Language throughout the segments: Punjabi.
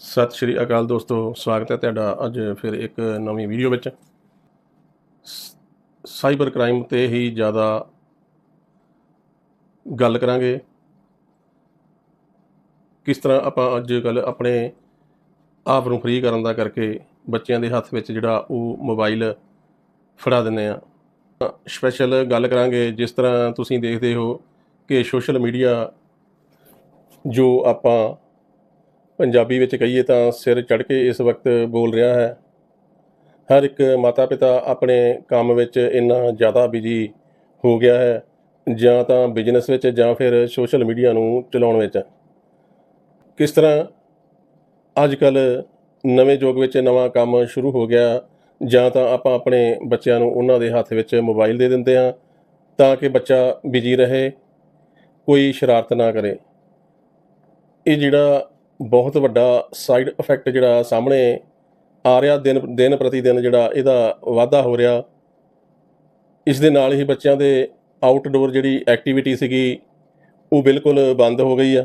ਸਤਿ ਸ਼੍ਰੀ ਅਕਾਲ ਦੋਸਤੋ, ਸਵਾਗਤ ਹੈ ਤੁਹਾਡਾ ਅੱਜ ਫਿਰ ਇੱਕ ਨਵੀਂ ਵੀਡੀਓ ਵਿੱਚ। ਸਾਈਬਰ ਕ੍ਰਾਈਮ ਤੇ ਹੀ ਜ਼ਿਆਦਾ ਗੱਲ ਕਰਾਂਗੇ। ਕਿਸ ਤਰ੍ਹਾਂ ਆਪਾਂ ਅੱਜ ਕੱਲ ਆਪਣੇ ਆਪ ਨੂੰ ਫ੍ਰੀ ਕਰਨ ਦਾ ਕਰਕੇ ਬੱਚਿਆਂ ਦੇ ਹੱਥ ਵਿੱਚ ਜਿਹੜਾ ਉਹ ਮੋਬਾਈਲ ਫੜਾ ਦਿੰਦੇ ਆ ਸਪੈਸ਼ਲ ਗੱਲ ਕਰਾਂਗੇ, ਜਿਸ ਤਰ੍ਹਾਂ ਤੁਸੀਂ ਦੇਖਦੇ ਹੋ ਕਿ ਸੋਸ਼ਲ ਮੀਡੀਆ ਜੋ ਆਪਾਂ ਪੰਜਾਬੀ ਵਿੱਚ ਕਹੀਏ ਤਾਂ ਸਿਰ ਚੜ੍ਹ ਕੇ ਇਸ ਵਕਤ ਬੋਲ ਰਿਹਾ ਹੈ। ਹਰ ਇੱਕ ਮਾਤਾ ਪਿਤਾ ਆਪਣੇ ਕੰਮ ਵਿੱਚ ਇੰਨਾ ਜ਼ਿਆਦਾ ਬਿਜ਼ੀ ਹੋ ਗਿਆ ਹੈ, ਜਾਂ ਤਾਂ ਬਿਜ਼ਨਸ ਵਿੱਚ ਜਾਂ ਫਿਰ ਸੋਸ਼ਲ ਮੀਡੀਆ ਨੂੰ ਚਲਾਉਣ ਵਿੱਚ। ਕਿਸ ਤਰ੍ਹਾਂ ਅੱਜ ਕੱਲ ਨਵੇਂ ਯੁੱਗ ਵਿੱਚ ਨਵਾਂ ਕੰਮ ਸ਼ੁਰੂ ਹੋ ਗਿਆ, ਜਾਂ ਤਾਂ ਆਪਾਂ ਆਪਣੇ ਬੱਚਿਆਂ ਨੂੰ ਉਹਨਾਂ ਦੇ ਹੱਥ ਵਿੱਚ ਮੋਬਾਈਲ ਦੇ ਦਿੰਦੇ ਹਾਂ ਤਾਂ ਕਿ ਬੱਚਾ ਬਿਜ਼ੀ ਰਹੇ, ਕੋਈ ਸ਼ਰਾਰਤ ਨਾ ਕਰੇ। ਇਹ ਜਿਹੜਾ ਬਹੁਤ ਵੱਡਾ ਸਾਈਡ ਇਫੈਕਟ ਜਿਹੜਾ ਸਾਹਮਣੇ ਆ ਰਿਹਾ, ਦਿਨ ਦਿਨ ਪ੍ਰਤੀ ਦਿਨ ਜਿਹੜਾ ਇਹਦਾ ਵਾਧਾ ਹੋ ਰਿਹਾ। ਇਸ ਦੇ ਨਾਲ ਹੀ ਬੱਚਿਆਂ ਦੇ ਆਊਟਡੋਰ ਜਿਹੜੀ ਐਕਟੀਵਿਟੀ ਸੀਗੀ, ਉਹ ਬਿਲਕੁਲ ਬੰਦ ਹੋ ਗਈ ਆ,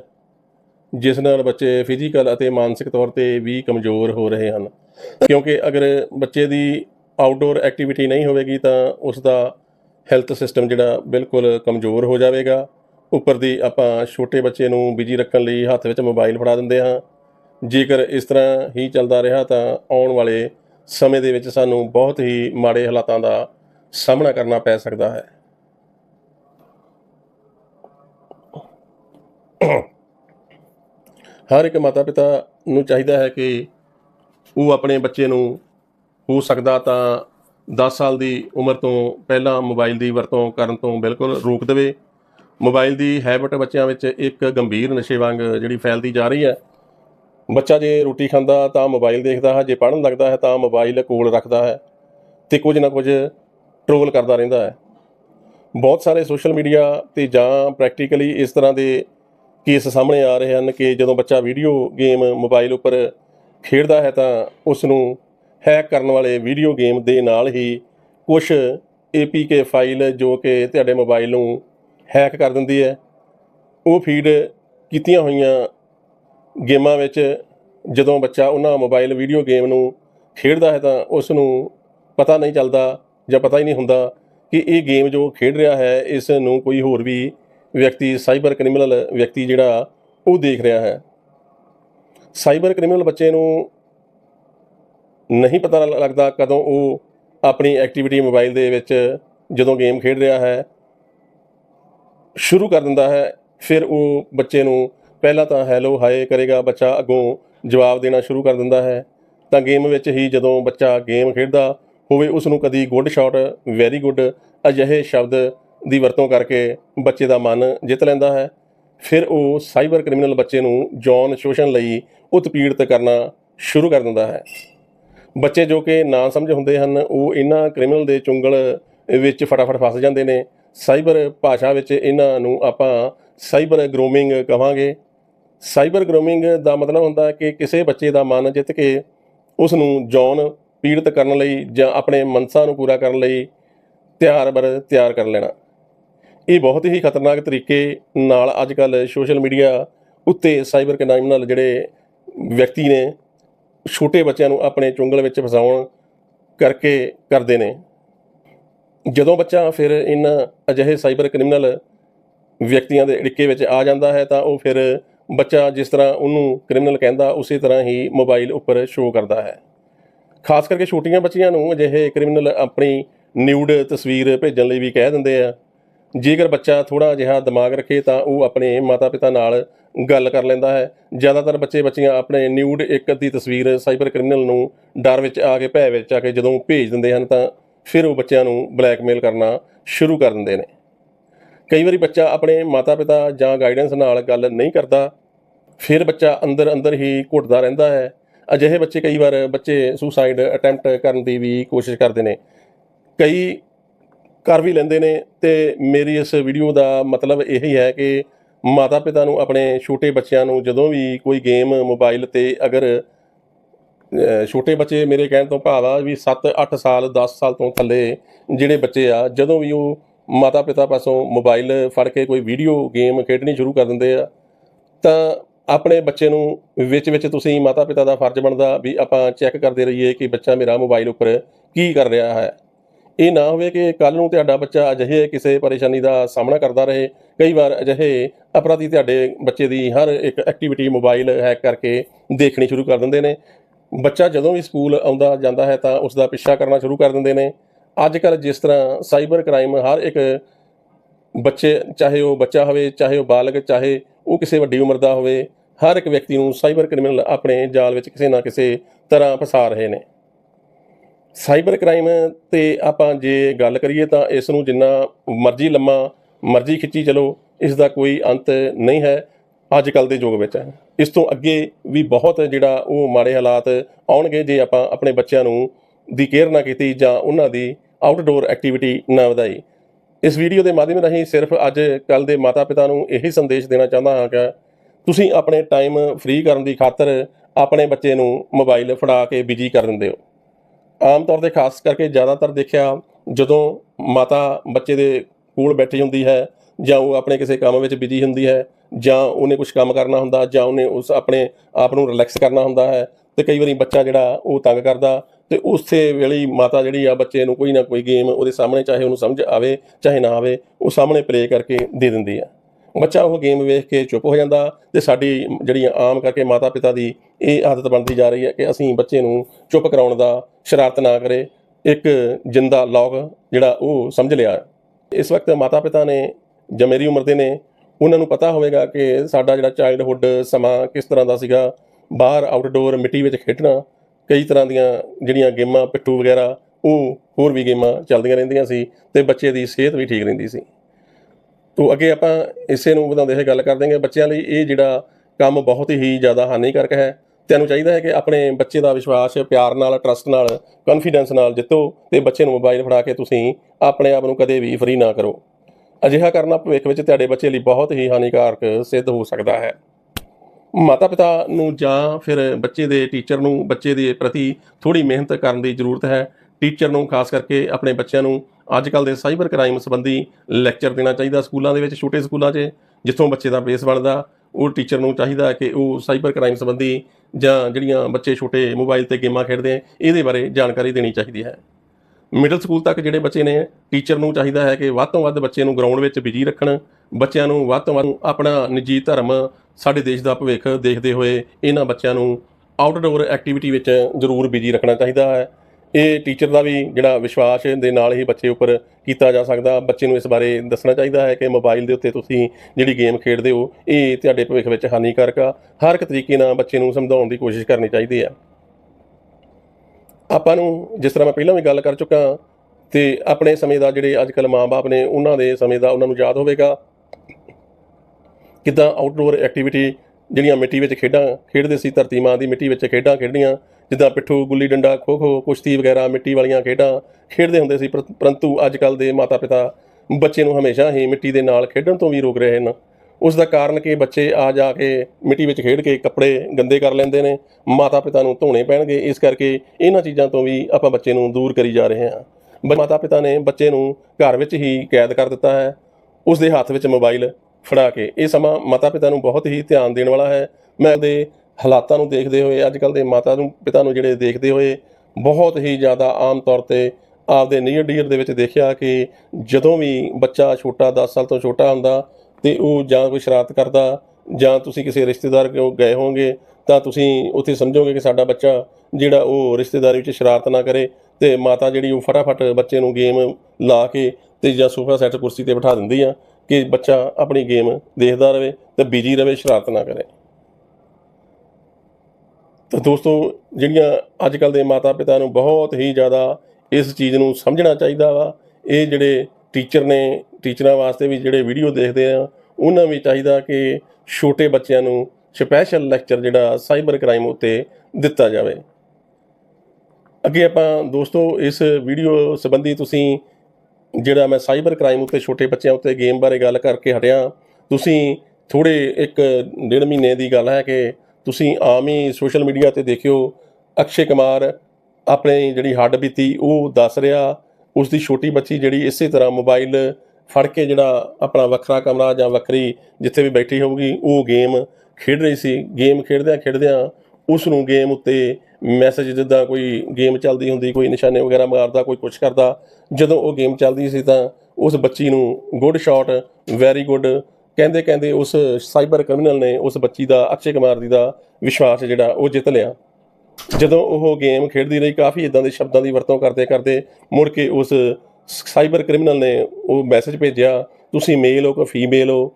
ਜਿਸ ਨਾਲ ਬੱਚੇ ਫਿਜ਼ੀਕਲ ਅਤੇ ਮਾਨਸਿਕ ਤੌਰ ਤੇ ਵੀ ਕਮਜ਼ੋਰ ਹੋ ਰਹੇ ਹਨ। ਕਿਉਂਕਿ ਅਗਰ ਬੱਚੇ ਦੀ ਆਊਟਡੋਰ ਐਕਟੀਵਿਟੀ ਨਹੀਂ ਹੋਵੇਗੀ ਤਾਂ ਉਸ ਦਾ ਹੈਲਥ ਸਿਸਟਮ ਜਿਹੜਾ ਬਿਲਕੁਲ ਕਮਜ਼ੋਰ ਹੋ ਜਾਵੇਗਾ। ਉੱਪਰ ਦੀ ਆਪਾਂ ਛੋਟੇ ਬੱਚੇ ਨੂੰ ਬਿਜ਼ੀ ਰੱਖਣ ਲਈ ਹੱਥ ਵਿੱਚ ਮੋਬਾਈਲ ਫੜਾ ਦਿੰਦੇ ਹਾਂ। ਜੇਕਰ ਇਸ ਤਰ੍ਹਾਂ ਹੀ ਚੱਲਦਾ ਰਿਹਾ ਤਾਂ ਆਉਣ ਵਾਲੇ ਸਮੇਂ ਦੇ ਵਿੱਚ ਸਾਨੂੰ ਬਹੁਤ ਹੀ ਮਾੜੇ ਹਾਲਾਤਾਂ ਦਾ ਸਾਹਮਣਾ ਕਰਨਾ ਪੈ ਸਕਦਾ ਹੈ। ਹਰ ਇੱਕ ਮਾਤਾ ਪਿਤਾ ਨੂੰ ਚਾਹੀਦਾ ਹੈ ਕਿ ਉਹ ਆਪਣੇ ਬੱਚੇ ਨੂੰ ਹੋ ਸਕਦਾ ਤਾਂ 10 ਸਾਲ ਦੀ ਉਮਰ ਤੋਂ ਪਹਿਲਾਂ ਮੋਬਾਈਲ ਦੀ ਵਰਤੋਂ ਕਰਨ ਤੋਂ ਬਿਲਕੁਲ ਰੋਕ ਦੇਵੇ। ਮੋਬਾਈਲ ਦੀ ਹੈਬਿਟ ਬੱਚਿਆਂ ਵਿੱਚ ਇੱਕ ਗੰਭੀਰ ਨਸ਼ੇ ਵਾਂਗ ਜਿਹੜੀ ਫੈਲਦੀ ਜਾ ਰਹੀ ਹੈ। ਬੱਚਾ ਜੇ ਰੋਟੀ ਖਾਂਦਾ ਤਾਂ ਮੋਬਾਈਲ ਦੇਖਦਾ ਹੈ, ਜੇ ਪੜ੍ਹਨ ਲੱਗਦਾ ਹੈ ਤਾਂ ਮੋਬਾਈਲ ਕੋਲ ਰੱਖਦਾ ਹੈ ਤੇ ਕੁਝ ਨਾ ਕੁਝ ਟਰੋਲ ਕਰਦਾ ਰਹਿੰਦਾ ਹੈ। ਬਹੁਤ ਸਾਰੇ ਸੋਸ਼ਲ ਮੀਡੀਆ ਤੇ ਜਾਂ ਪ੍ਰੈਕਟੀਕਲੀ ਇਸ ਤਰ੍ਹਾਂ ਦੇ ਕੇਸ ਸਾਹਮਣੇ ਆ ਰਹੇ ਹਨ ਕਿ ਜਦੋਂ ਬੱਚਾ ਵੀਡੀਓ ਗੇਮ ਮੋਬਾਈਲ ਉੱਪਰ ਖੇਡਦਾ ਹੈ ਤਾਂ ਉਸ ਨੂੰ ਹੈਕ ਕਰਨ ਵਾਲੇ ਵੀਡੀਓ ਗੇਮ ਦੇ ਨਾਲ ਹੀ ਕੁਝ APK ਫਾਈਲ ਜੋ ਕਿ ਤੁਹਾਡੇ ਮੋਬਾਈਲ ਨੂੰ ਹੈਕ ਕਰ ਦਿੰਦੀ ਹੈ। ਉਹ ਫੀਡ ਕੀਤੀਆਂ ਹੋਈਆਂ ਗੇਮਾਂ ਵਿੱਚ ਜਦੋਂ ਬੱਚਾ ਉਹਨਾਂ ਮੋਬਾਈਲ ਵੀਡੀਓ ਗੇਮ ਨੂੰ ਖੇਡਦਾ ਹੈ ਤਾਂ ਉਸ ਨੂੰ ਪਤਾ ਨਹੀਂ ਚੱਲਦਾ ਜਾਂ ਪਤਾ ਹੀ ਨਹੀਂ ਹੁੰਦਾ ਕਿ ਇਹ ਗੇਮ ਜੋ ਖੇਡ ਰਿਹਾ ਹੈ, ਇਸ ਨੂੰ ਕੋਈ ਹੋਰ ਵੀ ਵਿਅਕਤੀ ਸਾਈਬਰ ਕ੍ਰਿਮੀਨਲ ਵਿਅਕਤੀ ਜਿਹੜਾ ਉਹ ਦੇਖ ਰਿਹਾ ਹੈ। ਸਾਈਬਰ ਕ੍ਰਿਮੀਨਲ ਬੱਚੇ ਨੂੰ ਨਹੀਂ ਪਤਾ ਲੱਗਦਾ ਕਦੋਂ ਉਹ ਆਪਣੀ ਐਕਟੀਵਿਟੀ ਮੋਬਾਈਲ ਦੇ ਵਿੱਚ ਜਦੋਂ ਗੇਮ ਖੇਡ ਰਿਹਾ ਹੈ। ਸ਼ੁਰੂ ਕਰ ਦਿੰਦਾ ਹੈ, ਫਿਰ ਉਹ ਬੱਚੇ ਨੂੰ ਪਹਿਲਾਂ ਤਾਂ ਹੈਲੋ ਹਾਏ ਕਰੇਗਾ, ਬੱਚਾ ਅੱਗੋਂ ਜਵਾਬ ਦੇਣਾ ਸ਼ੁਰੂ ਕਰ ਦਿੰਦਾ ਹੈ। ਤਾਂ ਗੇਮ ਵਿੱਚ ਹੀ ਜਦੋਂ ਬੱਚਾ ਗੇਮ ਖੇਡਦਾ, ਹੋਵੇ ਉਸ ਨੂੰ ਕਦੀ ਗੁੱਡ ਸ਼ਾਟ ਵੈਰੀ ਗੁੱਡ ਅਜਿਹੇ ਸ਼ਬਦ ਦੀ ਵਰਤੋਂ ਕਰਕੇ ਬੱਚੇ ਦਾ ਮਨ ਜਿੱਤ ਲੈਂਦਾ ਹੈ। ਫਿਰ ਉਹ ਸਾਈਬਰ ਕ੍ਰਿਮੀਨਲ ਬੱਚੇ ਨੂੰ ਜੌਨ ਸ਼ੋਸ਼ਣ ਲਈ ਉਤਪੀੜਤ ਕਰਨਾ ਸ਼ੁਰੂ ਕਰ ਦਿੰਦਾ ਹੈ। ਬੱਚੇ ਜੋ ਕਿ ਨਾ ਸਮਝ ਹੁੰਦੇ ਹਨ, ਉਹ ਇਹਨਾਂ ਕ੍ਰਿਮੀਨਲ ਦੇ ਚੁੰਗਲ ਵਿੱਚ ਫਟਾਫਟ ਫਸ ਜਾਂਦੇ ਨੇ। ਸਾਈਬਰ ਭਾਸ਼ਾ ਵਿੱਚ ਇਹਨਾਂ ਨੂੰ ਆਪਾਂ ਸਾਈਬਰ ਗਰੋਮਿੰਗ ਕਹਾਂਗੇ ਸਾਈਬਰ ਗਰੋਮਿੰਗ ਦਾ ਮਤਲਬ ਹੁੰਦਾ ਕਿ ਕਿਸੇ ਬੱਚੇ ਦਾ ਮਨ ਜਿੱਤ ਕੇ ਉਸ ਨੂੰ ਜੌਨ ਪੀੜਤ ਕਰਨ ਲਈ ਜਾਂ ਆਪਣੇ ਮਨਸਾਂ ਨੂੰ ਪੂਰਾ ਕਰਨ ਲਈ ਤਿਆਰ ਬਰ ਤਿਆਰ ਕਰ ਲੈਣਾ। ਇਹ ਬਹੁਤ ਹੀ ਖਤਰਨਾਕ ਤਰੀਕੇ ਨਾਲ ਅੱਜ ਕੱਲ ਸੋਸ਼ਲ ਮੀਡੀਆ ਉੱਤੇ ਸਾਈਬਰ ਕ੍ਰਾਈਮ ਨਾਲ ਜਿਹੜੇ ਵਿਅਕਤੀ ਨੇ, ਛੋਟੇ ਬੱਚਿਆਂ ਨੂੰ ਆਪਣੇ ਚੁੰਗਲ ਵਿੱਚ ਫਸਾਉਣ ਕਰਕੇ ਕਰਦੇ ਨੇ। ਜਦੋਂ ਬੱਚਾ ਫਿਰ ਇਹਨਾਂ ਅਜਿਹੇ ਸਾਈਬਰ ਕ੍ਰਿਮੀਨਲ ਵਿਅਕਤੀਆਂ ਦੇ ਅੜਿੱਕੇ ਵਿੱਚ ਆ ਜਾਂਦਾ ਹੈ, ਤਾਂ ਉਹ ਫਿਰ ਬੱਚਾ ਜਿਸ ਤਰ੍ਹਾਂ ਉਹਨੂੰ ਕ੍ਰਿਮੀਨਲ ਕਹਿੰਦਾ, ਉਸੇ ਤਰ੍ਹਾਂ ਹੀ ਮੋਬਾਈਲ ਉੱਪਰ ਸ਼ੋਅ ਕਰਦਾ ਹੈ। ਖਾਸ ਕਰਕੇ ਛੋਟੀਆਂ ਬੱਚੀਆਂ ਨੂੰ ਅਜਿਹੇ ਕ੍ਰਿਮੀਨਲ ਆਪਣੀ ਨਿਊਡ ਤਸਵੀਰ ਭੇਜਣ ਲਈ ਵੀ ਕਹਿ ਦਿੰਦੇ ਆ। ਜੇਕਰ ਬੱਚਾ ਥੋੜਾ ਜਿਹਾ ਦਿਮਾਗ ਰੱਖੇ, ਤਾਂ ਉਹ ਆਪਣੇ ਮਾਤਾ-ਪਿਤਾ ਨਾਲ ਗੱਲ ਕਰ ਲੈਂਦਾ ਹੈ। ਜ਼ਿਆਦਾਤਰ ਬੱਚੇ ਬੱਚੀਆਂ ਆਪਣੇ ਨਿਊਡ ਇੱਕ ਅੱਧੀ ਤਸਵੀਰ ਸਾਈਬਰ ਕ੍ਰਿਮੀਨਲ ਨੂੰ ਡਰ ਵਿੱਚ ਆ ਕੇ, ਭੈ ਵਿੱਚ ਆ ਕੇ ਜਦੋਂ ਭੇਜ ਦਿੰਦੇ ਹਨ, ਤਾਂ ਫਿਰ ਉਹ ਬੱਚਿਆਂ ਨੂੰ ਬਲੈਕਮੇਲ ਕਰਨਾ ਸ਼ੁਰੂ ਕਰ ਦਿੰਦੇ ਨੇ। ਕਈ ਵਾਰੀ ਬੱਚਾ ਆਪਣੇ ਮਾਤਾ-ਪਿਤਾ ਜਾਂ ਗਾਈਡੈਂਸ ਨਾਲ ਗੱਲ ਨਹੀਂ ਕਰਦਾ, ਫਿਰ ਬੱਚਾ ਅੰਦਰ ਅੰਦਰ ਹੀ ਘੁੱਟਦਾ ਰਹਿੰਦਾ ਹੈ। ਅਜਿਹੇ ਬੱਚੇ ਕਈ ਵਾਰ ਬੱਚੇ ਸੁਸਾਈਡ ਅਟੈਂਪਟ ਕਰਨ ਦੀ ਵੀ ਕੋਸ਼ਿਸ਼ ਕਰਦੇ ਨੇ। ਕਈ ਕਰ ਵੀ ਲੈਂਦੇ ਨੇ ਤੇ ਮੇਰੀ ਇਸ ਵੀਡੀਓ ਦਾ ਮਤਲਬ ਇਹੀ ਹੈ ਕਿ ਮਾਤਾ ਪਿਤਾ ਨੂੰ ਆਪਣੇ ਛੋਟੇ ਬੱਚਿਆਂ ਨੂੰ ਜਦੋਂ ਵੀ ਕੋਈ ਗੇਮ ਮੋਬਾਈਲ ਤੇ ਅਗਰ ਛੋਟੇ ਬੱਚੇ ਮੇਰੇ ਕਹਿਣ ਤੋਂ ਭਾਵ ਆ ਵੀ 7 8 ਸਾਲ 10 ਸਾਲ ਤੋਂ ਥੱਲੇ ਜਿਹੜੇ ਬੱਚੇ ਆ, ਜਦੋਂ ਵੀ ਉਹ ਮਾਤਾ ਪਿਤਾ ਪਾਸੋਂ ਮੋਬਾਈਲ ਫੜ ਕੇ ਕੋਈ ਵੀਡੀਓ ਗੇਮ ਖੇਡਣੀ ਸ਼ੁਰੂ ਕਰ ਦਿੰਦੇ ਆ, ਤਾਂ ਆਪਣੇ ਬੱਚੇ ਨੂੰ ਵਿੱਚ ਵਿੱਚ ਤੁਸੀਂ ਮਾਤਾ ਪਿਤਾ ਦਾ ਫਰਜ਼ ਬਣਦਾ ਵੀ ਆਪਾਂ ਚੈੱਕ ਕਰਦੇ ਰਹੀਏ ਕਿ ਬੱਚਾ ਮੇਰਾ ਮੋਬਾਈਲ ਉੱਪਰ ਕੀ ਕਰ ਰਿਹਾ ਹੈ। ਇਹ ਨਾ ਹੋਵੇ ਕਿ ਕੱਲ ਨੂੰ ਤੁਹਾਡਾ ਬੱਚਾ ਅਜਿਹੇ ਕਿਸੇ ਪਰੇਸ਼ਾਨੀ ਦਾ ਸਾਹਮਣਾ ਕਰਦਾ ਰਹੇ। ਕਈ ਵਾਰ ਅਜਿਹੇ ਅਪਰਾਧੀ ਤੁਹਾਡੇ ਬੱਚੇ ਦੀ ਹਰ ਇੱਕ ਐਕਟੀਵਿਟੀ ਮੋਬਾਈਲ ਹੈਕ ਕਰਕੇ ਦੇਖਣੀ ਸ਼ੁਰੂ ਕਰ ਦਿੰਦੇ ਨੇ। ਬੱਚਾ ਜਦੋਂ ਵੀ ਸਕੂਲ ਆਉਂਦਾ ਜਾਂਦਾ ਹੈ ਤਾਂ ਉਸ ਦਾ ਪਿੱਛਾ ਕਰਨਾ ਸ਼ੁਰੂ ਕਰ ਦਿੰਦੇ ਨੇ। ਅੱਜ ਕੱਲ੍ਹ ਜਿਸ ਤਰ੍ਹਾਂ ਸਾਈਬਰ ਕ੍ਰਾਈਮ ਹਰ ਇੱਕ ਬੱਚੇ, ਚਾਹੇ ਉਹ ਬੱਚਾ ਹੋਵੇ, ਚਾਹੇ ਉਹ ਬਾਲਗ, ਚਾਹੇ ਉਹ ਕਿਸੇ ਵੱਡੀ ਉਮਰ ਦਾ ਹੋਵੇ, ਹਰ ਇੱਕ ਵਿਅਕਤੀ ਨੂੰ ਸਾਈਬਰ ਕ੍ਰਿਮੀਨਲ ਆਪਣੇ ਜਾਲ ਵਿੱਚ ਕਿਸੇ ਨਾ ਕਿਸੇ ਤਰ੍ਹਾਂ ਫਸਾ ਰਹੇ ਨੇ। ਸਾਈਬਰ ਕ੍ਰਾਈਮ ਤੇ ਆਪਾਂ ਜੇ ਗੱਲ ਕਰੀਏ ਤਾਂ ਇਸ ਨੂੰ ਜਿੰਨਾ ਮਰਜ਼ੀ ਲੰਮਾ, ਮਰਜ਼ੀ ਖਿੱਚੀ ਚਲੋ, ਇਸ ਦਾ ਕੋਈ ਅੰਤ ਨਹੀਂ ਹੈ। ਅੱਜ ਕੱਲ ਦੇ ਯੁੱਗ ਵਿੱਚ ਹੈ। ਇਸ ਤੋਂ ਅੱਗੇ ਵੀ ਬਹੁਤ ਜਿਹੜਾ ਉਹ ਮਾੜੇ ਹਾਲਾਤ ਆਉਣਗੇ, ਜੇ ਆਪਾਂ ਆਪਣੇ ਬੱਚਿਆਂ ਨੂੰ ਦੀ ਕੇਅਰ ਨਾ ਕੀਤੀ ਜਾਂ ਉਹਨਾਂ ਦੀ ਆਊਟਡੋਰ ਐਕਟੀਵਿਟੀ ਨਾ ਵਧਾਈ। ਇਸ ਵੀਡੀਓ ਦੇ ਮਾਧਿਅਮ ਰਾਹੀਂ ਸਿਰਫ ਅੱਜ ਕੱਲ ਦੇ ਮਾਤਾ-ਪਿਤਾ ਨੂੰ ਇਹੀ ਸੰਦੇਸ਼ ਦੇਣਾ ਚਾਹੁੰਦਾ ਹਾਂ ਕਿ ਤੁਸੀਂ ਆਪਣੇ ਟਾਈਮ ਫ੍ਰੀ ਕਰਨ ਦੀ ਖਾਤਰ ਆਪਣੇ ਬੱਚੇ ਨੂੰ ਮੋਬਾਈਲ ਫੜਾ ਕੇ ਬਿਜ਼ੀ ਕਰ ਦਿੰਦੇ ਹੋ। ਆਮ ਤੌਰ ਤੇ ਖਾਸ ਕਰਕੇ ਜ਼ਿਆਦਾਤਰ ਦੇਖਿਆ ਜਦੋਂ ਮਾਤਾ ਬੱਚੇ ਦੇ ਕੋਲ ਬੈਠੀ ਹੁੰਦੀ ਹੈ ਜਾਂ ਉਹ ਆਪਣੇ ਕਿਸੇ ਕੰਮ ਵਿੱਚ ਬਿਜ਼ੀ ਹੁੰਦੀ ਹੈ, ਜਾਂ ਉਹਨੇ ਕੁਝ ਕੰਮ ਕਰਨਾ ਹੁੰਦਾ, ਜਾਂ ਉਹਨੇ ਉਸ ਆਪਣੇ ਆਪ ਨੂੰ ਰਿਲੈਕਸ ਕਰਨਾ ਹੁੰਦਾ ਹੈ, ਤੇ ਕਈ ਵਾਰੀ ਬੱਚਾ ਜਿਹੜਾ ਉਹ ਤੰਗ ਕਰਦਾ, ਤੇ ਉਸੇ ਵੇਲੇ ਮਾਤਾ ਜਿਹੜੀ ਆ ਬੱਚੇ ਨੂੰ ਕੋਈ ਨਾ ਕੋਈ ਗੇਮ ਉਹਦੇ ਸਾਹਮਣੇ ਚਾਹੇ ਉਹਨੂੰ ਸਮਝ ਆਵੇ, ਚਾਹੇ ਨਾ ਆਵੇ, ਉਹ ਸਾਹਮਣੇ ਪਲੇ ਕਰਕੇ ਦੇ ਦਿੰਦੀ ਆ ਬੱਚਾ ਉਹ ਗੇਮ ਵੇਖ ਕੇ ਚੁੱਪ ਹੋ ਜਾਂਦਾ, ਤੇ ਸਾਡੀ ਜਿਹੜੀ ਆਮ ਕਰਕੇ ਮਾਤਾ ਪਿਤਾ ਦੀ ਇਹ ਆਦਤ ਬਣਦੀ ਜਾ ਰਹੀ ਹੈ ਕਿ ਅਸੀਂ ਬੱਚੇ ਨੂੰ ਚੁੱਪ ਕਰਾਉਣ ਦਾ ਸ਼ਰਾਰਤ ਨਾ ਕਰੇ। ਇੱਕ ਜਿੰਦਾ ਲੌਗ ਜਿਹੜਾ ਉਹ ਸਮਝ ਲਿਆ। ਇਸ ਵਕਤ ਮਾਤਾ ਪਿਤਾ ਨੇ ਜਾਂ ਮੇਰੀ ਉਮਰ ਦੇ ਨੇ, ਉਹਨਾਂ ਨੂੰ ਪਤਾ ਹੋਵੇਗਾ ਕਿ ਸਾਡਾ ਜਿਹੜਾ ਚਾਈਲਡਹੁੱਡ ਸਮਾਂ ਕਿਸ ਤਰ੍ਹਾਂ ਦਾ ਸੀਗਾ, ਬਾਹਰ ਆਊਟਡੋਰ ਮਿੱਟੀ ਵਿੱਚ ਖੇਡਣਾ, ਕਈ ਤਰ੍ਹਾਂ ਦੀਆਂ ਜਿਹੜੀਆਂ ਗੇਮਾਂ ਪਿੱਟੂ ਵਗੈਰਾ, ਉਹ ਹੋਰ ਵੀ ਗੇਮਾਂ ਚੱਲਦੀਆਂ ਰਹਿੰਦੀਆਂ ਸੀ ਤੇ ਬੱਚੇ ਦੀ ਸਿਹਤ ਵੀ ਠੀਕ ਰਹਿੰਦੀ ਸੀ। ਤੋ ਅੱਗੇ ਆਪਾਂ ਇਸੇ ਨੂੰ ਵਧਾਉਂਦੇ ਹੋਏ ਗੱਲ ਕਰਦੇ ਦੇਂਗੇ ਬੱਚਿਆਂ ਲਈ ਇਹ ਜਿਹੜਾ ਕੰਮ ਬਹੁਤ ਹੀ ਜ਼ਿਆਦਾ ਹਾਨੀਕਾਰਕ ਹੈ ਤੁਹਾਨੂੰ ਚਾਹੀਦਾ ਹੈ ਕਿ ਆਪਣੇ ਬੱਚੇ ਦਾ ਵਿਸ਼ਵਾਸ, ਪਿਆਰ ਨਾਲ ਟਰਸਟ ਨਾਲ ਕੌਨਫੀਡੈਂਸ ਨਾਲ ਜਿੱਤੋ ਤੇ ਬੱਚੇ ਨੂੰ ਮੋਬਾਈਲ ਫੜਾ ਕੇ ਤੁਸੀਂ ਆਪਣੇ ਆਪ ਨੂੰ ਕਦੇ ਵੀ ਫਰੀ ਨਾ ਕਰੋ। ਅਜਿਹਾ ਕਰਨਾ ਭਵਿੱਖ ਵਿੱਚ ਤੁਹਾਡੇ ਬੱਚੇ ਲਈ ਬਹੁਤ ਹੀ ਹਾਨੀਕਾਰਕ ਸਿੱਧ ਹੋ ਸਕਦਾ ਹੈ। ਮਾਤਾ ਪਿਤਾ ਨੂੰ ਜਾਂ ਫਿਰ ਬੱਚੇ ਦੇ ਟੀਚਰ ਨੂੰ, ਬੱਚੇ ਦੇ ਪ੍ਰਤੀ ਥੋੜੀ ਮਿਹਨਤ ਕਰਨ ਦੀ ਜ਼ਰੂਰਤ ਹੈ। ਟੀਚਰ ਨੂੰ ਖਾਸ ਕਰਕੇ ਆਪਣੇ ਬੱਚਿਆਂ ਨੂੰ ਅੱਜ ਕੱਲ ਦੇ ਸਾਈਬਰ ਕ੍ਰਾਈਮ ਸੰਬੰਧੀ ਲੈਕਚਰ ਦੇਣਾ ਚਾਹੀਦਾ ਸਕੂਲਾਂ ਦੇ ਵਿੱਚ, ਛੋਟੇ ਸਕੂਲਾਂ 'ਚ, ਜਿੱਥੋਂ ਬੱਚੇ ਦਾ ਬੇਸ ਬਣਦਾ। ਉਹ ਟੀਚਰ ਨੂੰ ਚਾਹੀਦਾ ਕਿ ਉਹ ਸਾਈਬਰ ਕ੍ਰਾਈਮ ਸੰਬੰਧੀ ਜਾਂ ਜਿਹੜੀਆਂ ਬੱਚੇ ਛੋਟੇ ਮੋਬਾਈਲ ਤੇ ਗੇਮਾਂ ਖੇਡਦੇ ਆ, ਇਹਦੇ ਬਾਰੇ ਜਾਣਕਾਰੀ ਦੇਣੀ ਚਾਹੀਦੀ ਹੈ। ਮਿਡਲ ਸਕੂਲ ਤੱਕ ਜਿਹੜੇ ਬੱਚੇ ਨੇ ਟੀਚਰ ਨੂੰ ਚਾਹੀਦਾ ਹੈ ਕਿ ਵੱਧ ਤੋਂ ਵੱਧ ਬੱਚੇ ਨੂੰ ਗਰਾਊਂਡ ਵਿੱਚ ਬਿਜ਼ੀ ਰੱਖਣ, ਬੱਚਿਆਂ ਨੂੰ ਵੱਧ ਤੋਂ ਵੱਧ ਆਪਣਾ ਨਿੱਜੀ ਧਰਮ ਸਾਡੇ ਦੇਸ਼ ਦਾ ਭਵਿੱਖ ਦੇਖਦੇ ਹੋਏ ਇਹਨਾਂ ਬੱਚਿਆਂ ਨੂੰ ਆਊਟਡੋਰ ਐਕਟੀਵਿਟੀ ਵਿੱਚ ਜ਼ਰੂਰ ਬਿਜ਼ੀ ਰੱਖਣਾ ਚਾਹੀਦਾ ਹੈ। ਇਹ ਟੀਚਰ ਦਾ ਵੀ ਜਿਹੜਾ ਵਿਸ਼ਵਾਸ ਦੇ ਨਾਲ ਹੀ ਬੱਚੇ ਉੱਪਰ ਕੀਤਾ ਜਾ ਸਕਦਾ। ਬੱਚੇ ਨੂੰ ਇਸ ਬਾਰੇ ਦੱਸਣਾ ਚਾਹੀਦਾ ਹੈ ਕਿ ਮੋਬਾਈਲ ਦੇ ਉੱਤੇ ਤੁਸੀਂ ਜਿਹੜੀ ਗੇਮ ਖੇਡਦੇ ਹੋ, ਇਹ ਤੁਹਾਡੇ ਭਵਿੱਖ ਵਿੱਚ ਹਾਨੀਕਾਰਕ ਆ। ਹਰ ਇੱਕ ਤਰੀਕੇ ਨਾਲ ਬੱਚੇ ਨੂੰ ਸਮਝਾਉਣ ਦੀ ਕੋਸ਼ਿਸ਼ ਕਰਨੀ ਚਾਹੀਦੀ ਹੈ। ਆਪਾਂ ਨੂੰ ਜਿਸ ਤਰ੍ਹਾਂ ਮੈਂ ਪਹਿਲਾਂ ਵੀ ਗੱਲ ਕਰ ਚੁੱਕਾ ਤੇ ਆਪਣੇ ਸਮੇਂ ਦਾ ਜਿਹੜੇ ਅੱਜ ਕੱਲ੍ਹ ਮਾਪੇ ਨੇ, ਉਹਨਾਂ ਦੇ ਸਮੇਂ ਦਾ ਉਹਨਾਂ ਨੂੰ ਯਾਦ ਹੋਵੇਗਾ। ਕਿੱਦਾਂ ਆਊਟਡੋਰ ਐਕਟੀਵਿਟੀ ਜਿਹੜੀਆਂ ਮਿੱਟੀ ਵਿੱਚ ਖੇਡਾਂ, ਖੇਡਦੇ ਸੀ ਧਰਤੀ ਮਾਂ ਦੀ ਮਿੱਟੀ ਵਿੱਚ ਖੇਡਾਂ ਖੇਡੀਆਂ ਜਿੱਦਾਂ ਪਿੱਠੂ, ਗੁੱਲੀ, ਡੰਡਾ ਖੋ ਖੋ ਕੁਸ਼ਤੀ ਵਗੈਰਾ, ਮਿੱਟੀ ਵਾਲੀਆਂ ਖੇਡਾਂ ਖੇਡਦੇ ਹੁੰਦੇ ਸੀ ਪਰੰਤੂ ਅੱਜ ਕੱਲ ਦੇ ਮਾਤਾ ਪਿਤਾ ਬੱਚੇ ਨੂੰ ਹਮੇਸ਼ਾ ਹੀ ਮਿੱਟੀ ਦੇ ਨਾਲ ਖੇਡਣ ਤੋਂ ਵੀ ਰੋਕ ਰਹੇ ਹਨ। ਉਸ ਦਾ ਕਾਰਨ ਕਿ ਬੱਚੇ ਆ ਜਾ ਕੇ ਮਿੱਟੀ ਵਿੱਚ ਖੇਡ ਕੇ ਕੱਪੜੇ ਗੰਦੇ ਕਰ ਲੈਂਦੇ ਨੇ ਮਾਤਾ ਪਿਤਾ ਨੂੰ ਧੋਣੇ ਪੈਣਗੇ, ਇਸ ਕਰਕੇ ਇਹਨਾਂ ਚੀਜ਼ਾਂ ਤੋਂ ਵੀ ਆਪਾਂ ਬੱਚੇ ਨੂੰ ਦੂਰ ਕਰੀ ਜਾ ਰਹੇ ਹਾਂ। ਮਾਤਾ ਪਿਤਾ ਨੇ ਬੱਚੇ ਨੂੰ ਘਰ ਵਿੱਚ ਹੀ ਕੈਦ ਕਰ ਦਿੱਤਾ ਹੈ, ਉਸ ਦੇ ਹੱਥ ਵਿੱਚ ਮੋਬਾਈਲ ਫੜਾ ਕੇ। ਇਹ ਸਮਾਂ ਮਾਤਾ ਪਿਤਾ ਨੂੰ ਬਹੁਤ ਹੀ ਧਿਆਨ ਦੇਣ ਵਾਲਾ ਹੈ। ਮੈਂ ਦੇ ਹਾਲਾਤਾਂ ਨੂੰ ਦੇਖਦੇ ਹੋਏ ਅੱਜ ਕੱਲ ਦੇ ਮਾਤਾ ਨੂੰ ਪਿਤਾ ਨੂੰ ਜਿਹੜੇ ਦੇਖਦੇ ਹੋਏ ਬਹੁਤ ਹੀ ਜ਼ਿਆਦਾ ਆਮ ਤੌਰ ਤੇ ਆਪਦੇ ਨੀਅਰ ਡੀਅਰ ਦੇ ਵਿੱਚ ਦੇਖਿਆ ਕਿ ਜਦੋਂ ਵੀ ਬੱਚਾ ਛੋਟਾ 10 ਸਾਲ ਤੋਂ ਛੋਟਾ ਹੁੰਦਾ ਤੇ ਉਹ ਜਾਂ ਕੋਈ ਸ਼ਰਾਰਤ ਕਰਦਾ, ਜਾਂ ਤੁਸੀਂ ਕਿਸੇ ਰਿਸ਼ਤੇਦਾਰ ਕੋਲ ਗਏ ਹੋਵੋਗੇ, ਤਾਂ ਤੁਸੀਂ ਉੱਥੇ ਸਮਝੋਗੇ ਕਿ ਸਾਡਾ ਬੱਚਾ ਜਿਹੜਾ ਉਹ ਰਿਸ਼ਤੇਦਾਰੀ ਵਿੱਚ ਸ਼ਰਾਰਤ ਨਾ ਕਰੇ ਤੇ ਮਾਤਾ ਜਿਹੜੀ ਉਹ ਫਟਾਫਟ ਬੱਚੇ ਨੂੰ ਗੇਮ ਲਾ ਕੇ ਤੇ ਜਾਂ ਸੋਫਾ ਸੈੱਟ ਕੁਰਸੀ ਤੇ ਬਿਠਾ ਦਿੰਦੀ ਆ ਕਿ ਬੱਚਾ ਆਪਣੀ ਗੇਮ ਦੇਖਦਾ ਰਹੇ ਤੇ ਬਿਜ਼ੀ ਰਵੇ, ਸ਼ਰਾਰਤ ਨਾ ਕਰੇ। ਤਾਂ ਦੋਸਤੋ, ਜਿਹੜੀਆਂ ਅੱਜ ਕੱਲ ਦੇ ਮਾਤਾ ਪਿਤਾ ਨੂੰ ਬਹੁਤ ਹੀ ਜ਼ਿਆਦਾ ਇਸ ਚੀਜ਼ ਨੂੰ ਸਮਝਣਾ ਚਾਹੀਦਾ ਵਾ, ਇਹ ਜਿਹੜੇ ਟੀਚਰ ਨੇ ਟੀਚਰਾਂ ਵਾਸਤੇ ਵੀ ਜਿਹੜੇ ਵੀਡੀਓ ਦੇਖਦੇ ਆ, ਉਹਨਾਂ ਵੀ ਚਾਹੀਦਾ ਕਿ ਛੋਟੇ ਬੱਚਿਆਂ ਨੂੰ ਸਪੈਸ਼ਲ ਲੈਕਚਰ ਜਿਹੜਾ ਸਾਈਬਰ ਕ੍ਰਾਈਮ ਉੱਤੇ ਦਿੱਤਾ ਜਾਵੇ। ਅੱਗੇ ਆਪਾਂ ਦੋਸਤੋ, ਇਸ ਵੀਡੀਓ ਸੰਬੰਧੀ ਤੁਸੀਂ ਜਿਹੜਾ ਮੈਂ ਸਾਈਬਰ ਕ੍ਰਾਈਮ ਉੱਤੇ ਛੋਟੇ ਬੱਚਿਆਂ ਉੱਤੇ ਗੇਮ ਬਾਰੇ ਗੱਲ ਕਰਕੇ ਹਟਿਆ, ਤੁਸੀਂ ਥੋੜੇ ਇੱਕ ਡੇਢ ਮਹੀਨੇ ਦੀ ਗੱਲ ਹੈ ਕਿ ਤੁਸੀਂ ਆਮ ਹੀ ਸੋਸ਼ਲ ਮੀਡੀਆ ਤੇ ਦੇਖਿਓ, ਅਕਸ਼ੇ ਕੁਮਾਰ ਆਪਣੇ ਜਿਹੜੀ ਹੱਡ ਬੀਤੀ ਉਹ ਦੱਸ ਰਿਹਾ ਉਸ ਦੀ ਛੋਟੀ ਬੱਚੀ ਜਿਹੜੀ ਇਸੇ ਤਰ੍ਹਾਂ ਮੋਬਾਈਲ ਫੜ ਕੇ ਜਿਹੜਾ ਆਪਣਾ ਵੱਖਰਾ ਕਮਰਾ ਜਾਂ ਵੱਖਰੀ ਜਿੱਥੇ ਵੀ ਬੈਠੀ ਹੋਊਗੀ, ਉਹ ਗੇਮ ਖੇਡ ਰਹੀ ਸੀ। ਗੇਮ ਖੇਡਦਿਆਂ ਖੇਡਦਿਆਂ ਉਸ ਨੂੰ ਗੇਮ ਉੱਤੇ ਮੈਸੇਜ ਜਿੱਦਾਂ ਕੋਈ ਗੇਮ ਚੱਲਦੀ ਹੁੰਦੀ, ਕੋਈ ਨਿਸ਼ਾਨੇ ਵਗੈਰਾ ਮਾਰਦਾ, ਕੋਈ ਕੁਛ ਕਰਦਾ। ਜਦੋਂ ਉਹ ਗੇਮ ਚੱਲਦੀ ਸੀ ਤਾਂ ਉਸ ਬੱਚੀ ਨੂੰ ਗੁੱਡ ਸ਼ਾਟ, ਵੈਰੀ ਗੁੱਡ ਕਹਿੰਦੇ ਕਹਿੰਦੇ ਉਸ ਸਾਈਬਰ ਕ੍ਰਿਮੀਨਲ ਨੇ ਉਸ ਬੱਚੀ ਦਾ, ਅਕਸ਼ੇ ਕੁਮਾਰ ਦੀ ਦਾ ਵਿਸ਼ਵਾਸ ਜਿਹੜਾ, ਉਹ ਜਿੱਤ ਲਿਆ। ਜਦੋਂ ਉਹ ਗੇਮ ਖੇਡਦੀ ਰਹੀ, ਕਾਫੀ ਇਦਾਂ ਦੇ ਸ਼ਬਦਾਂ ਦੀ ਵਰਤੋਂ ਕਰਦੇ ਕਰਦੇ ਮੁੜ ਕੇ ਉਸ ਸਾਈਬਰ ਕ੍ਰਿਮੀਨਲ ਨੇ ਉਹ ਮੈਸੇਜ ਭੇਜਿਆ, ਤੁਸੀਂ ਮੇਲ ਹੋ ਕਿ ਫੀਮੇਲ ਹੋ?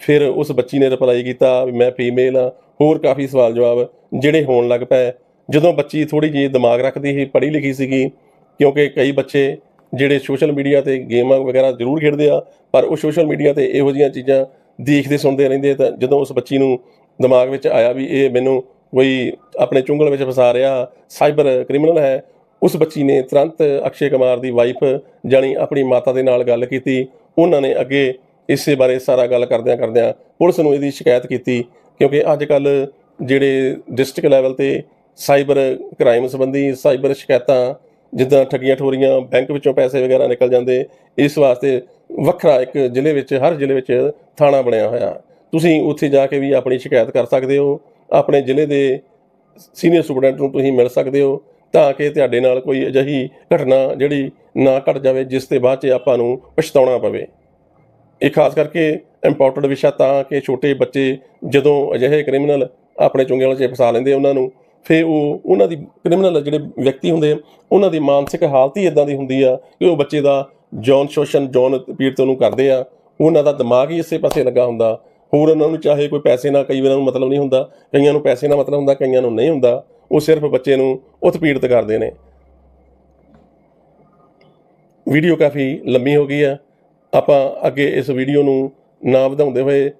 ਫਿਰ ਉਸ ਬੱਚੀ ਨੇ ਰਿਪਲਾਈ ਕੀਤਾ ਵੀ ਮੈਂ ਫੀਮੇਲ ਆ ਹੋਰ ਕਾਫੀ ਸਵਾਲ ਜਵਾਬ ਜਿਹੜੇ ਹੋਣ ਲੱਗ ਪਏ। ਜਦੋਂ ਬੱਚੀ ਥੋੜੀ ਜਿਹੀ ਦਿਮਾਗ ਰੱਖਦੀ ਸੀ, ਪੜ੍ਹੀ ਲਿਖੀ ਸੀਗੀ, ਕਿਉਂਕਿ ਕਈ ਬੱਚੇ ਜਿਹੜੇ ਸੋਸ਼ਲ ਮੀਡੀਆ ਤੇ ਗੇਮਾਂ ਵਗੈਰਾ ਜ਼ਰੂਰ ਖੇਡਦੇ ਆ, ਪਰ ਉਹ ਸੋਸ਼ਲ ਮੀਡੀਆ ਤੇ ਇਹੋ ਜਿਹੀਆਂ ਚੀਜ਼ਾਂ ਦੇਖਦੇ ਸੁਣਦੇ ਰਹਿੰਦੇ ਤਾਂ ਜਦੋਂ ਉਸ ਬੱਚੀ ਨੂੰ ਦਿਮਾਗ ਵਿੱਚ ਆਇਆ ਵੀ ਇਹ ਮੈਨੂੰ ਕੋਈ ਆਪਣੇ ਚੁੰਗਲ ਵਿੱਚ ਫਸਾ ਰਿਹਾ ਸਾਈਬਰ ਕ੍ਰਿਮੀਨਲ ਹੈ ਉਸ ਬੱਚੀ ਨੇ ਤੁਰੰਤ ਅਕਸ਼ੇ ਕੁਮਾਰ ਦੀ ਵਾਈਫ ਜਾਣੀ ਆਪਣੀ ਮਾਤਾ ਦੇ ਨਾਲ ਗੱਲ ਕੀਤੀ। ਉਹਨਾਂ ਨੇ ਅੱਗੇ ਇਸੇ ਬਾਰੇ ਸਾਰਾ ਗੱਲ ਕਰਦਿਆਂ ਕਰਦਿਆਂ ਪੁਲਿਸ ਨੂੰ ਇਹਦੀ ਸ਼ਿਕਾਇਤ ਕੀਤੀ ਕਿਉਂਕਿ ਅੱਜ ਕੱਲ ਜਿਹੜੇ ਡਿਸਟ੍ਰਿਕਟ ਲੈਵਲ ਤੇ ਸਾਈਬਰ ਕ੍ਰਾਈਮ ਸੰਬੰਧੀ ਸਾਈਬਰ ਸ਼ਿਕਾਇਤਾਂ ਜਿੱਦਾਂ ਠੱਗੀਆਂ ਠੋਰੀਆਂ ਬੈਂਕ ਵਿੱਚੋਂ ਪੈਸੇ ਵਗੈਰਾ ਨਿਕਲ ਜਾਂਦੇ, ਇਸ ਵਾਸਤੇ ਵੱਖਰਾ ਇੱਕ ਜ਼ਿਲ੍ਹੇ ਵਿੱਚ, ਹਰ ਜ਼ਿਲ੍ਹੇ ਵਿੱਚ ਥਾਣਾ ਬਣਿਆ ਹੋਇਆ। ਤੁਸੀਂ ਉੱਥੇ ਜਾ ਕੇ ਵੀ ਆਪਣੀ ਸ਼ਿਕਾਇਤ ਕਰ ਸਕਦੇ ਹੋ। ਆਪਣੇ ਜ਼ਿਲ੍ਹੇ ਦੇ ਸੀਨੀਅਰ ਸਟੂਡੈਂਟ ਨੂੰ ਤੁਸੀਂ ਮਿਲ ਸਕਦੇ ਹੋ। ਤਾਂ ਕਿ ਤੁਹਾਡੇ ਨਾਲ ਕੋਈ ਅਜਿਹੀ ਘਟਨਾ ਜਿਹੜੀ ਨਾ ਘਟ ਜਾਵੇ, ਜਿਸ ਤੇ ਬਾਅਦ 'ਚ ਆਪਾਂ ਨੂੰ ਪਛਤਾਉਣਾ ਪਵੇ। ਇਹ ਖਾਸ ਕਰਕੇ ਇੰਪੋਰਟੈਂਟ ਵਿਸ਼ਾ ਤਾਂ ਕਿ ਛੋਟੇ ਬੱਚੇ ਜਦੋਂ ਅਜਿਹੇ ਕ੍ਰਿਮੀਨਲ ਆਪਣੇ ਚੁੰਗਲ 'ਚ ਫਸਾ ਲੈਂਦੇ ਉਹਨਾਂ ਨੂੰ, ਫਿਰ ਉਹ ਉਹਨਾਂ ਦੀ ਕ੍ਰਿਮੀਨਲ ਜਿਹੜੇ ਵਿਅਕਤੀ ਹੁੰਦੇ ਉਹਨਾਂ ਦੀ ਮਾਨਸਿਕ ਹਾਲਤ ਹੀ ਇਦਾਂ ਦੀ ਹੁੰਦੀ ਆ ਕਿ ਉਹ ਬੱਚੇ ਦਾ ਜੌਨ ਸ਼ੋਸ਼ਣ, ਜੌਨ ਪੀੜਤ ਨੂੰ ਕਰਦੇ ਆ, ਉਹਨਾਂ ਦਾ ਦਿਮਾਗ ਹੀ ਇਸੇ ਪਾਸੇ ਲੱਗਾ ਹੁੰਦਾ। ਹੋਰ ਉਹਨਾਂ ਨੂੰ ਚਾਹੇ ਕੋਈ ਪੈਸੇ ਨਾਲ, ਕਈ ਵਾਰਾਂ ਨੂੰ ਮਤਲਬ ਨਹੀਂ ਹੁੰਦਾ, ਕਈਆਂ ਨੂੰ ਪੈਸੇ ਨਾਲ ਮਤਲਬ ਹੁੰਦਾ, ਕਈਆਂ ਨੂੰ ਨਹੀਂ ਹੁੰਦਾ। ਉਹ ਸਿਰਫ ਬੱਚੇ ਨੂੰ ਉਤਪੀੜਤ ਕਰਦੇ ਨੇ। ਵੀਡੀਓ ਕਾਫੀ ਲੰਮੀ ਹੋ ਗਈ ਆ ਆਪਾਂ ਅੱਗੇ ਇਸ ਵੀਡੀਓ ਨੂੰ ਨਾ ਵਧਾਉਂਦੇ ਹੋਏ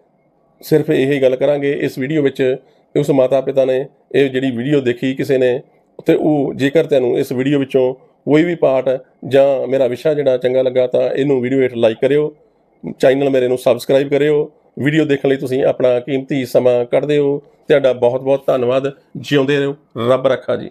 ਸਿਰਫ ਇਹੀ ਗੱਲ ਕਰਾਂਗੇ। ਇਸ ਵੀਡੀਓ ਵਿੱਚ ਉਸ ਮਾਤਾ ਪਿਤਾ ਨੇ ਇਹ ਜਿਹੜੀ ਵੀਡੀਓ ਦੇਖੀ ਕਿਸੇ ਨੇ ਤੇ ਉਹ ਜੇਕਰ ਤੈਨੂੰ ਇਸ ਵੀਡੀਓ ਵਿੱਚੋਂ ਕੋਈ ਵੀ ਪਾਰਟ ਜਾਂ ਮੇਰਾ ਵਿਸ਼ਾ ਜਿਹੜਾ ਚੰਗਾ ਲੱਗਾ ਤਾਂ ਇਹਨੂੰ ਵੀਡੀਓ ਹੇਠ ਲਾਈਕ ਕਰਿਓ। ਚੈਨਲ ਮੇਰੇ ਨੂੰ ਸਬਸਕ੍ਰਾਈਬ ਕਰਿਓ। ਵੀਡੀਓ ਦੇਖਣ ਲਈ ਤੁਸੀਂ ਆਪਣਾ ਕੀਮਤੀ ਸਮਾਂ ਕੱਢਦੇ ਹੋ। ਤੁਹਾਡਾ ਬਹੁਤ ਬਹੁਤ ਧੰਨਵਾਦ। ਜਿਉਂਦੇ ਰਹੋ। ਰੱਬ ਰੱਖਾ ਜੀ।